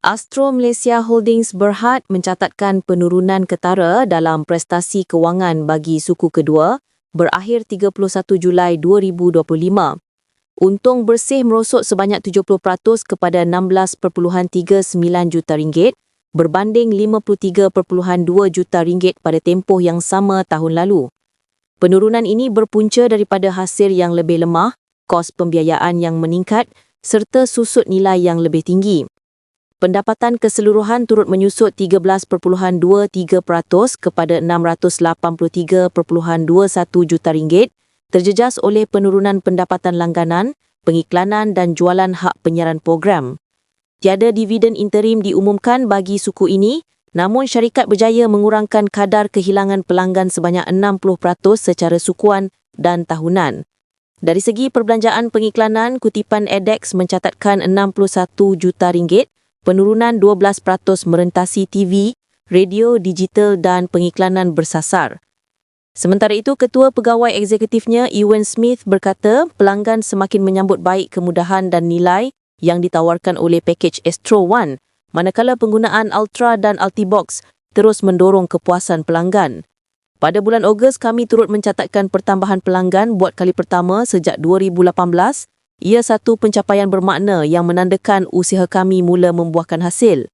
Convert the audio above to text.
Astro Malaysia Holdings Berhad mencatatkan penurunan ketara dalam prestasi kewangan bagi suku kedua berakhir 31 Julai 2025. Untung bersih merosot sebanyak 70% kepada 16.39 juta ringgit berbanding 53.2 juta ringgit pada tempoh yang sama tahun lalu. Penurunan ini berpunca daripada hasil yang lebih lemah, kos pembiayaan yang meningkat serta susut nilai yang lebih tinggi pendapatan keseluruhan turut menyusut 13.23% kepada 683.21 juta ringgit terjejas oleh penurunan pendapatan langganan, pengiklanan dan jualan hak penyiaran program. Tiada dividen interim diumumkan bagi suku ini, namun syarikat berjaya mengurangkan kadar kehilangan pelanggan sebanyak 60% secara sukuan dan tahunan. Dari segi perbelanjaan pengiklanan, kutipan EDEX mencatatkan 61 juta ringgit penurunan 12% merentasi TV, radio, digital dan pengiklanan bersasar. Sementara itu, Ketua Pegawai Eksekutifnya Ewan Smith berkata pelanggan semakin menyambut baik kemudahan dan nilai yang ditawarkan oleh pakej Astro One manakala penggunaan Ultra dan Ultibox terus mendorong kepuasan pelanggan. Pada bulan Ogos, kami turut mencatatkan pertambahan pelanggan buat kali pertama sejak 2018 ia satu pencapaian bermakna yang menandakan usaha kami mula membuahkan hasil.